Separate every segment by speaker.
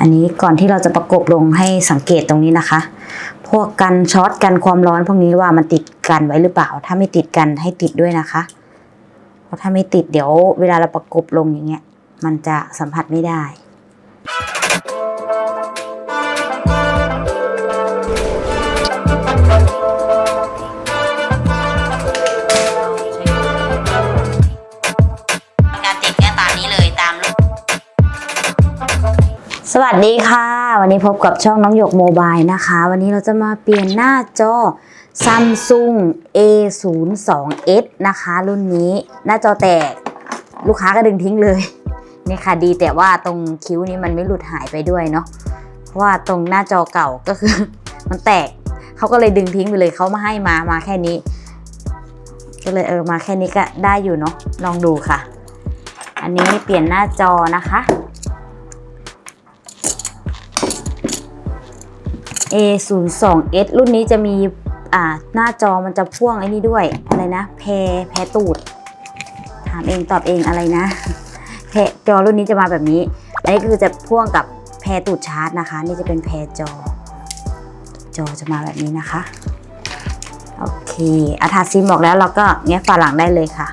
Speaker 1: อันนี้ก่อนที่เราจะประกบลงให้สังเกตตรงนี้นะคะ พวกกันช็อตกันความร้อนพวกนี้ว่ามันติดกันไว้หรือเปล่า ถ้าไม่ติดกันให้ติดด้วยนะคะ เพราะถ้าไม่ติดเดี๋ยวเวลาเราประกบลงอย่างเงี้ย มันจะสัมผัสไม่ได้ วัสดีค่ะ วันนี้พบกับช่องน้องหยกโมบายนะคะ วันนี้เราจะมาเปลี่ยนหน้าจอ Samsung A02s นะคะ รุ่นนี้หน้าจอแตกลูกค้าก็ดึงทิ้งเลยนี่ค่ะดีแต่ว่าตรงคิ้วนี้มันไม่หลุดหายไปด้วยเนาะเพราะว่าตรงหน้าจอเก่าก็คือ มันแตกเขาก็เลยดึงทิ้งไปเลยเขามาให้มามาแค่นี้ ก็เลยเออมาแค่นี้ก็ได้อยู่เนาะลองดูค่ะ อันนี้เปลี่ยนหน้าจอนะคะ A02s รุ่นนี้จะมีอ่าหน้าจอมันจะพ่วงไอ้นี่ด้วยอะไรนะ แพรแพรตูด ถามเองตอบเองอะไรนะแพรจอรุ่นนี้จะมาแบบนี้อันนี้คือจะพ่วงกับแพรตูดชาร์จนะคะ นี่จะเป็นแพรจอ จอจะมาแบบนี้นะคะโอเคอาทาซิมออกแล้วเราก็แงะฝาหลังได้เลยค่ะ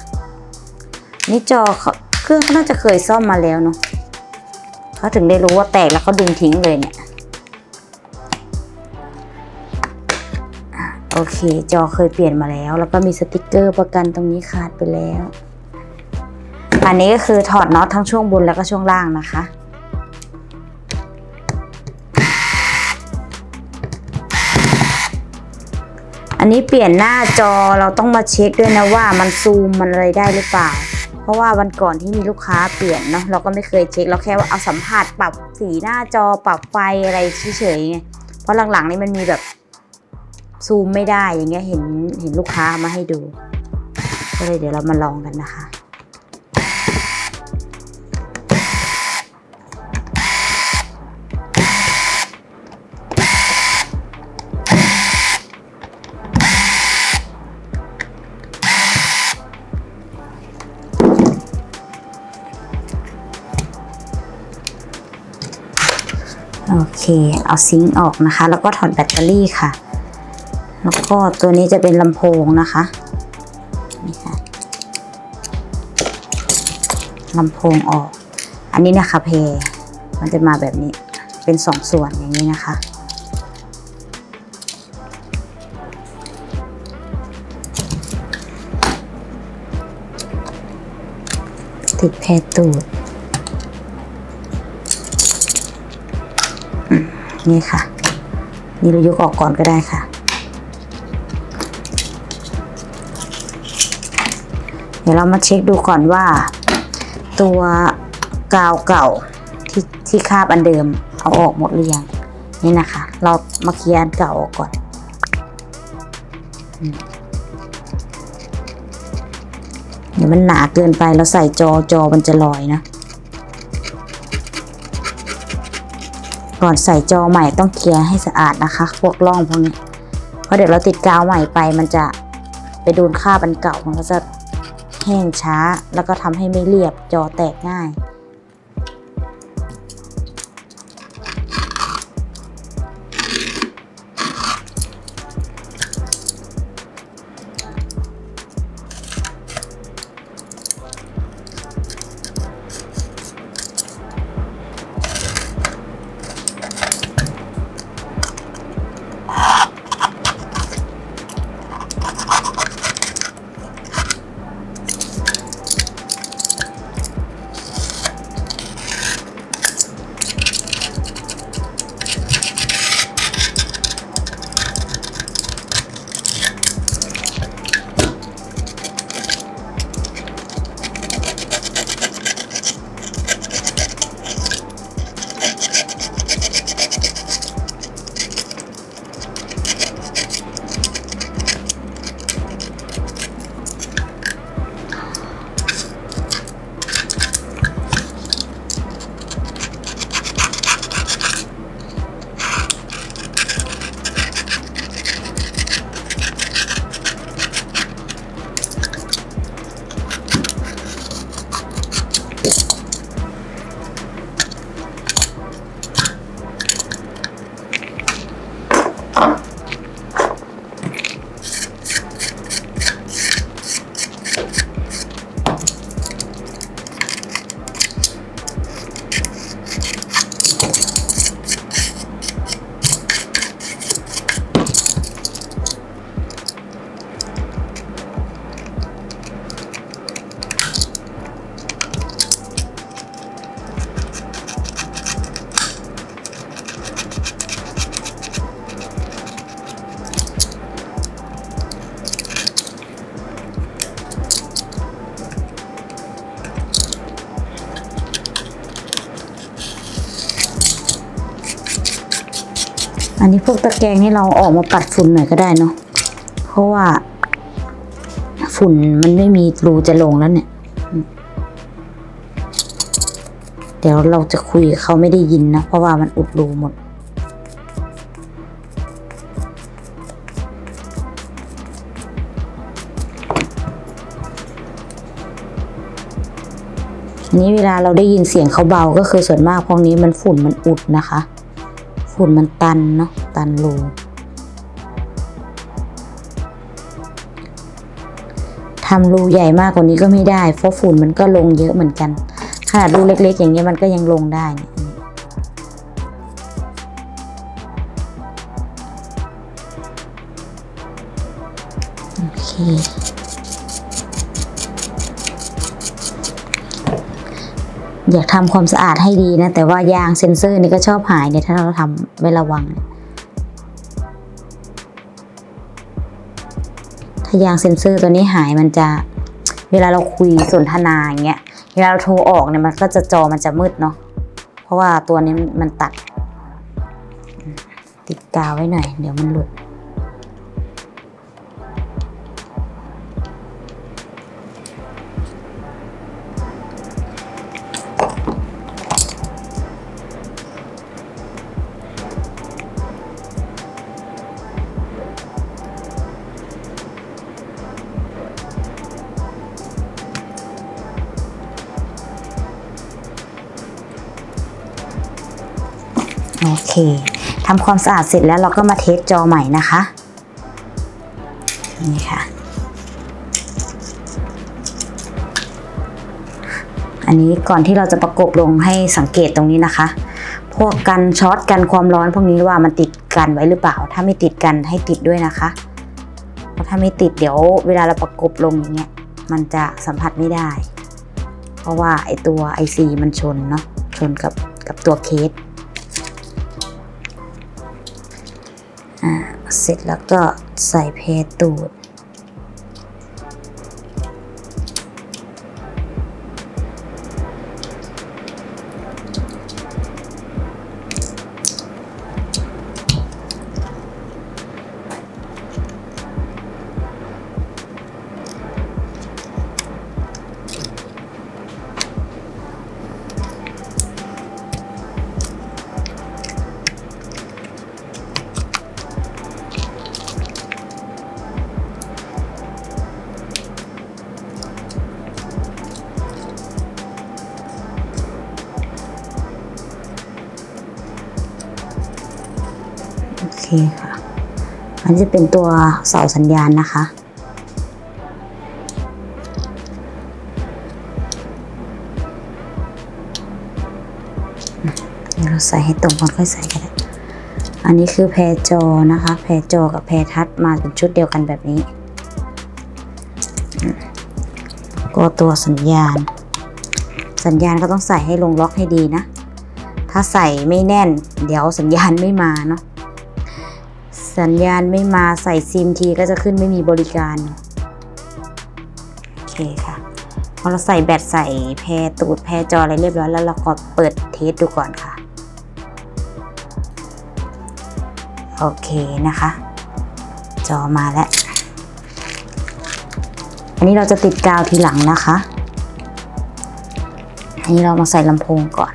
Speaker 1: นี่จอเขาเครื่องเขาน่าจะเคยซ่อมมาแล้วเนาะเขาถึงได้รู้ว่าแตกแล้วเขาดึงทิ้งเลยเนี่ย โอเค จอเคยเปลี่ยนมาแล้ว แล้วก็มีสติกเกอร์ประกันตรงนี้ขาดไปแล้ว อันนี้ก็คือถอดน็อตทั้งช่วงบนแล้วก็ช่วงล่างนะคะอันนี้เปลี่ยนหน้าจอเราต้องมาเช็คด้วยนะว่ามันซูมมันอะไรได้หรือเปล่า เพราะว่าวันก่อนที่มีลูกค้าเปลี่ยนเนาะเราก็ไม่เคยเช็คเราแค่ว่าเอาสัมผัสปรับสีหน้าจอปรับไฟอะไรเฉยๆไงเพราะหลังๆนี่มันมีแบบ ซูมไม่ได้อย่างเงี้ยเห็นเห็นลูกค้ามาให้ดูก็เลยเดี๋ยวเรามาลองกันนะคะโอเค เอาซิงค์ออกนะคะ แล้วก็ถอดแบตเตอรี่ค่ะ แล้วก็ตัวนี้จะเป็นลำโพงนะคะนี่ค่ะลำโพงออก อันนี้นะคะเพย์มันจะมาแบบนี้เป็นสองส่วนอย่างนี้นะคะ ติดแพรตูดนี่ค่ะ นี่เรายกออกก่อนก็ได้ค่ะ ดี๋ยวเรามาเช็คดูก่อนว่า ตัวกาวเก่าที่ที่คาบอันเดิมเอาออกหมดหรือยังนี่นะคะ เรามาเคลียร์อันเก่าออกก่อนเดี๋ยวมันหนาเกินไปเราใส่จอจอมันจะลอยนะ ก่อนใส่จอใหม่ต้องเคลียร์ให้สะอาดนะคะ พวกร่องพวกนี้เพราะเดี๋ยวเราติดกาวใหม่ไปมันจะไปโดนคาบอันเก่ามันก็จะ แห้งช้า แล้วก็ทำให้ไม่เรียบจอแตกง่าย อันนี้พวกตะแกรงนี่เราออกมาปัดฝุ่นหน่อยก็ได้เนาะ เพราะว่า ฝุ่นมันไม่มีรูจะลงแล้วเนี่ย เดี๋ยวเราจะคุยเขาไม่ได้ยินนะ เพราะว่ามันอุดรูหมดอันนี้เวลาเราได้ยินเสียงเขาเบาก็คือส่วนมากพวกนี้มันฝุ่นมันอุดนะคะ ฝุ่นมันตันเนาะตันรูทำรูใหญ่มากกว่านี้ก็ไม่ได้เพราะฝุ่นมันก็ลงเยอะเหมือนกันขนาดรูเล็ก ๆ อย่างเงี้ยมันก็ยังลงได้เนี่ยโอเค อยากทำความสะอาดให้ดีนะ แต่ว่ายางเซ็นเซอร์นี่ก็ชอบหายเนี่ยถ้าเราทำไม่ระวัง ถ้ายางเซ็นเซอร์ตัวนี้หายมันจะ เวลาเราคุยสนทนาอย่างเงี้ยเวลาเราโทรออกเนี่ยมันก็จะจอมันจะมืดเนาะเพราะว่าตัวนี้มันตัด ติดกาวไว้หน่อย เดี๋ยวมันหลุด ทำความสะอาดเสร็จแล้วเราก็มาเทสจอใหม่นะคะ นี่ค่ะ อันนี้ก่อนที่เราจะประกบลงให้สังเกตตรงนี้นะคะ พวกกันช็อตกันความร้อนพวกนี้ว่ามันติดกันไว้หรือเปล่า ถ้าไม่ติดกันให้ติดด้วยนะคะเพราะถ้าไม่ติดเดี๋ยวเวลาเราประกบลงอย่างเงี้ยมันจะสัมผัสไม่ได้ เพราะว่าไอตัว IC มันชนเนาะชนกับกับตัวเคส เสร็จแล้วก็ใส่เพตูด อันนี้จะเป็นตัวเสาสัญญาณนะคะ เดี๋ยวเราใส่ให้ตรงก่อนค่อยใส่ก็ได้อันนี้คือแพรจอนะคะ แพรจอกับแพรทัดมาเป็นชุดเดียวกันแบบนี้ ก็ตัวสัญญาณ สัญญาณก็ต้องใส่ให้ลงล็อกให้ดีนะ ถ้าใส่ไม่แน่น เดี๋ยวสัญญาณไม่มาเนาะ สัญญาณไม่มาใส่ซิมทีก็จะขึ้นไม่มีบริการ โอเคค่ะ พอเราใส่แบตใส่แพรตูดแพรจออะไรเรียบร้อยแล้วเราก็เปิดเทสดูก่อนค่ะ โอเคนะคะ จอมาแล้ว อันนี้เราจะติดกาวทีหลังนะคะ อันนี้เรามาใส่ลำโพงก่อน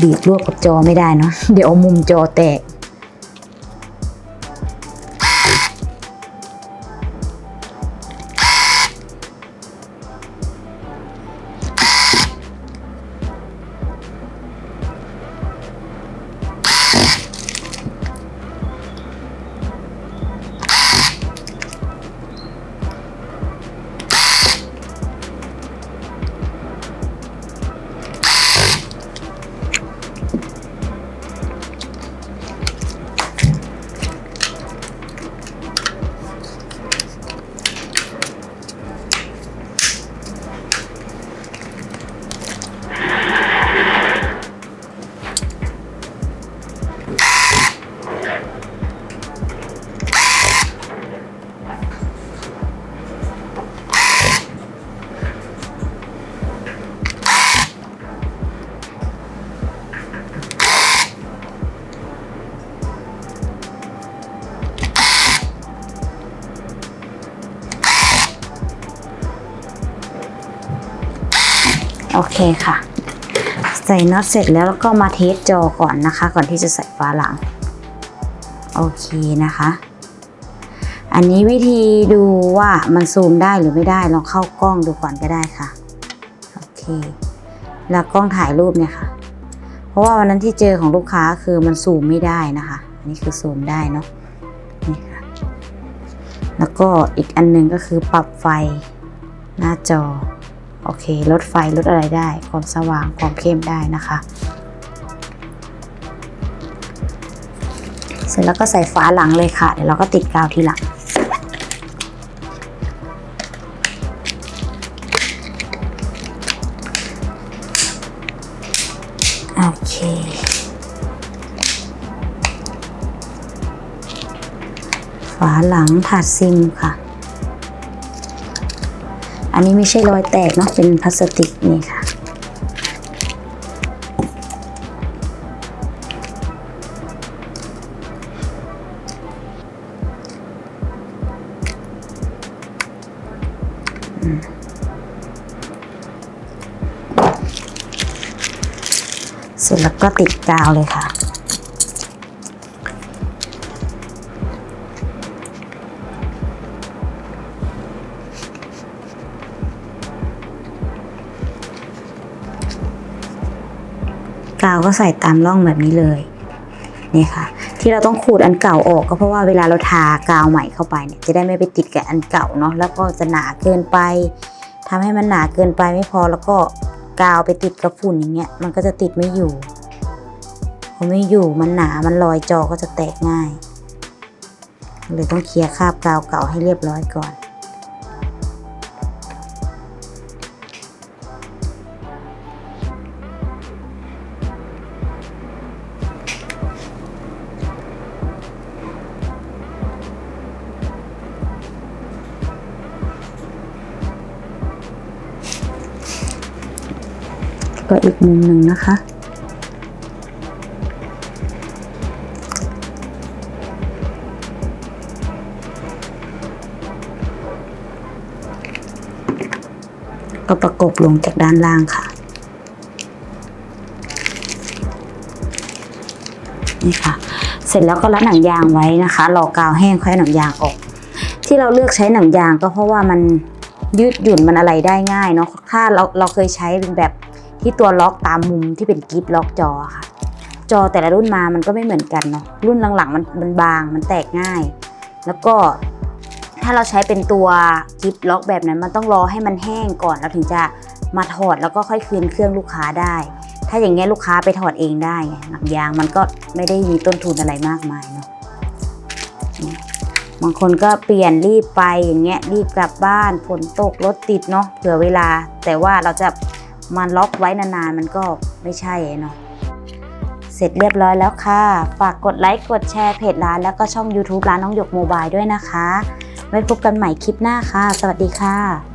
Speaker 1: บีบรวบกับจอไม่ได้เนาะเดี๋ยวมุมจอแตก เคค่ะ ใส่น็อตเสร็จแล้วแล้วก็มาเทสจอก่อนนะคะ ก่อนที่จะใส่ฝาหลัง โอเคนะคะ อันนี้วิธีดูว่ามันซูมได้หรือไม่ได้ลองเข้ากล้องดูก่อนก็ได้ค่ะ โอเคแล้วกล้องถ่ายรูปเนี่ยค่ะ เพราะว่าวันนั้นที่เจอของลูกค้าคือมันซูมไม่ได้นะคะ อันนี้คือซูมได้เนาะนี่ค่ะ แล้วก็อีกอันหนึงก็คือปรับไฟหน้าจอ โอเคลดไฟลดอะไรได้ ความสว่างความเข้มได้นะคะ เสร็จแล้วก็ใส่ฝาหลังเลยค่ะ เดี๋ยวเราก็ติดกาวทีหลังโอเคฝาหลังถาดซิมค่ะ อันนี้ไม่ใช่รอยแตกเนาะเป็นพลาสติกนี่ค่ะ เสร็จแล้วก็ติดกาวเลยค่ะ ใส่ตามร่องแบบนี้เลยนี่ค่ะ ที่เราต้องขูดอันเก่าออกก็เพราะว่าเวลาเราทากาวใหม่เข้าไปเนี่ยจะได้ไม่ไปติดกับอันเก่าเนาะแล้วก็จะหนาเกินไปทำให้มันหนาเกินไปไม่พอแล้วก็กาวไปติดกับฝุ่นอย่างเงี้ยมันก็จะติดไม่อยู่พอไม่อยู่มันหนามันลอยจอก็จะแตกง่ายเลยต้องเคลียร์คราบกาวเก่าให้เรียบร้อยก่อน ก็อีกมุมหนึ่งนะคะ ก็ประกบลงจากด้านล่างค่ะ นี่ค่ะ เสร็จแล้วก็รัดหนังยางไว้นะคะ รอกาวแห้งค่อยหนังยางออก ที่เราเลือกใช้หนังยางก็เพราะว่ามันยืดหยุ่นมันอะไรได้ง่ายเนาะ ถ้าเราเราเคยใช้เป็นแบบ ที่ตัวล็อกตามมุมที่เป็นกิฟล็อกจอค่ะ จอแต่ละรุ่นมามันก็ไม่เหมือนกันเนาะรุ่นหลังๆมันมันบาง มันแตกง่าย แล้วก็ถ้าเราใช้เป็นตัวกิฟล็อกแบบนั้นมันต้องรอให้มันแห้งก่อนแล้วถึงจะมาถอดแล้วก็ค่อยคืนเครื่องลูกค้าได้ ถ้าอย่างเงี้ยลูกค้าไปถอดเองได้หนังยางมันก็ไม่ได้มีต้นทุนอะไรมากมายเนาะบางคนก็เปลี่ยนรีบไปอย่างเงี้ยรีบกลับบ้านฝนตกรถติดเนาะเผื่อเวลา แต่ว่าเราจะ มันล็อกไว้นานๆมันก็ไม่ใช่เนาะเสร็จเรียบร้อยแล้วค่ะ ฝากกดไลค์กดแชร์เพจร้าน แล้วก็ช่อง YouTube ร้านน้องหยกโมบายด้วยนะคะ ไว้พบกันใหม่คลิปหน้าค่ะ สวัสดีค่ะ